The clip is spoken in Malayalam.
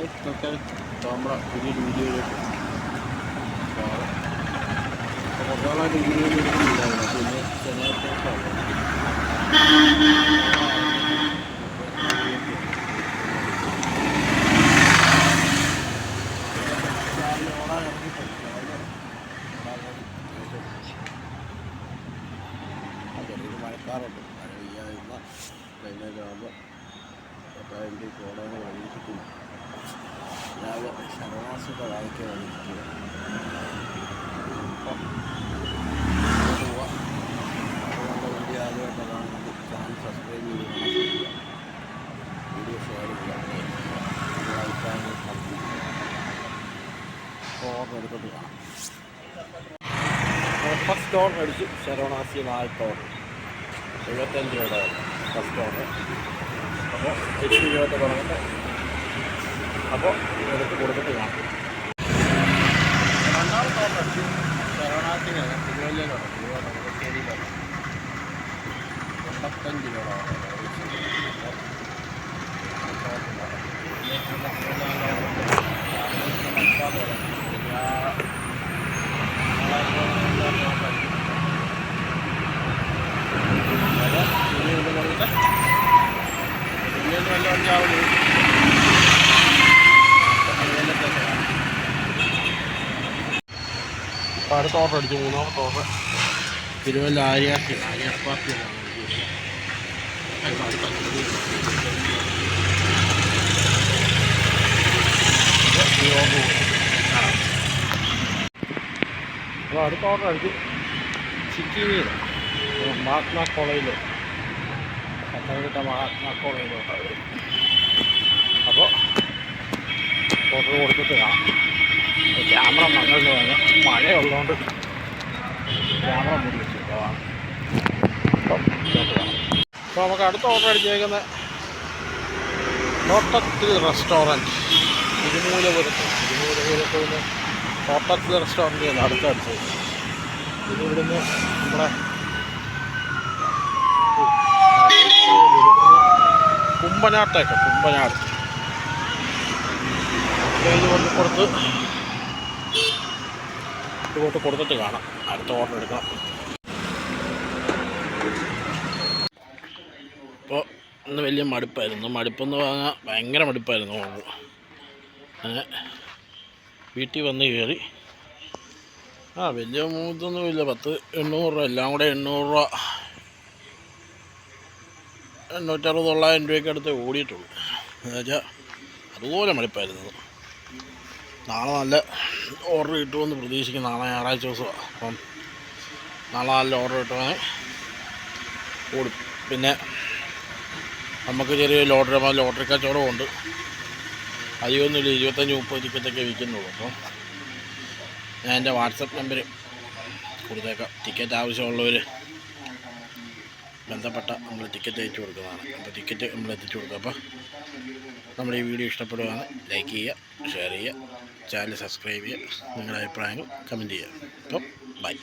ഇതൊക്കെ നമ്മുടെ പുതിയൊരു വീഡിയോയിലേക്ക് സ്വാഗതം. അപ്പോൾ കുറച്ച് നാളായിട്ട് വീഡിയോ എടുക്കുന്നില്ലായിരുന്നു പിന്നെ ചെറുതായിട്ടൊക്കെ രാവിലെ ഓടാൻ ഇറങ്ങിയിട്ടുണ്ട് ചെറിയൊരു മഴക്കാറുണ്ട് മഴ പെയ്യാതിരുന്ന വൈകുന്നേരമാകുമ്പോൾ പത്തായിരത്തി ഓടാൻ പ്രതീക്ഷിക്കുന്നു രാവിലെ ശരണാസിയുടെ വായിക്കാൻ വന്നിരിക്കുക അപ്പം ഇങ്ങോട്ട് പോവാം അപ്പോൾ നമ്മുടെ വീഡിയോ ആദ്യമായിട്ട് കാണുന്നത് ചാനൽ സബ്സ്ക്രൈബ് ശ്രമിക്കുക വീഡിയോ ഷെയർ ചെയ്യുക അഭിപ്രായങ്ങൾ ഓർഡർ എടുത്തിട്ട് കാണാം ഫസ്റ്റ് ഓർഡർ അടിച്ചു ശരവണാസി ഓർഡർ എഴുപത്തഞ്ച് രൂപയുടെ ഫസ്റ്റ് ഓർഡർ അപ്പോൾ എച്ച് രൂപ തുടങ്ങട്ടെ അപ്പോൾ എടുത്ത് കൊടുത്തിട്ട് കാണാം. രണ്ടാമത്തെ ഓർഡർ ശരവണാസിന് തിരുവല്ലയിലാണ്. തിരുവനന്തപുരശ്ശേരിയിലാണ് എൺപത്തഞ്ച് രൂപ അപ്പോൾ അടുത്ത ഓർഡർ അടിച്ചു മൂന്നാമത്തെ ഓർഡർ തിരുവല്ല ആര്യാസ് ആര്യാസ് പാർട്ടി അപ്പോൾ അടുത്ത ഓർഡർ അടിച്ചു സിറ്റിയിൽ മഹാത്മാ കോളേജിൽ പത്തനംതിട്ട മഹാത്മാ കോളേജിലോട്ടാണ് അപ്പോൾ ഓർഡർ കൊടുത്തിട്ട് കാണാം. ക്യാമറ പറഞ്ഞാൽ മഴയുള്ളതുകൊണ്ട് ക്യാമറ മൂടി അപ്പോൾ നമുക്ക് അടുത്ത ഓർഡർ അടിച്ചേക്കുന്ന തോട്ടത്തിൽ റെസ്റ്റോറന്റ് ഇരുമൂലപുരത്ത് ഇരുമൂലപുരത്ത് നിന്ന് തോട്ടത്തിൽ റെസ്റ്റോറന്റ് അടുത്ത അടിച്ചത് ഇത് ഇവിടുന്ന് നമ്മുടെ കുമ്പനാട്ടേക്ക് കുമ്പനാട്. കഴിഞ്ഞ് കൊണ്ട് കൊടുത്ത് ഇതുകൊണ്ട് കൊടുത്തിട്ട് കാണാം. അടുത്ത ഓർഡർ എടുക്കണം. അപ്പോൾ ഇന്ന് വലിയ മടുപ്പായിരുന്നു. മടുപ്പെന്ന് പറഞ്ഞാൽ ഭയങ്കര മടുപ്പായിരുന്നു ഓർഡർ. അങ്ങനെ വീട്ടിൽ വന്ന് കയറി. ആ വലിയ മൂത്തൊന്നുമില്ല പത്ത് എണ്ണൂറ് രൂപ. എല്ലാം കൂടെ എണ്ണൂറ് രൂപ. എണ്ണൂറ്ററുപത് തൊള്ളായിരം രൂപയ്ക്ക് അടുത്ത് ഓടിയിട്ടുള്ളൂ എന്നുവെച്ചാൽ അതുപോലെ മടുപ്പായിരുന്നു. നാളെ നല്ല ഓർഡർ കിട്ടുമെന്ന് പ്രതീക്ഷിക്കുന്നു. നാളെ ഞായറാഴ്ച ദിവസമാണ് അപ്പം നാളെ നല്ല ഓർഡർ കിട്ടുവാണെങ്കിൽ ഓടും പിന്നെ നമുക്ക് ചെറിയ ലോട്ടറി ലോട്ടറി കച്ചവടം ഉണ്ട്. അധികമൊന്നുമില്ല. ഇരുപത്തഞ്ച് മുപ്പത് ടിക്കറ്റൊക്കെ വിൽക്കുന്നുള്ളൂ. അപ്പം ഞാൻ എന്റെ വാട്സപ്പ് നമ്പർ കൊടുത്തേക്കാം. ടിക്കറ്റ് ആവശ്യമുള്ളവർ ബന്ധപ്പെട്ട നമ്മൾ ടിക്കറ്റ് അയച്ചു കൊടുക്കുന്നതാണ്. അപ്പോൾ ടിക്കറ്റ് നമ്മൾ എത്തിച്ചു കൊടുക്കുക അപ്പോൾ നമ്മുടെ ഈ വീഡിയോ ഇഷ്ടപ്പെടുകയാണ് ലൈക്ക് ചെയ്യുക ഷെയർ ചെയ്യുക. ചാനൽ സബ്സ്ക്രൈബ് ചെയ്യുക നിങ്ങളുടെ അഭിപ്രായങ്ങൾ കമന്റ് ചെയ്യുക. അപ്പം ബൈ.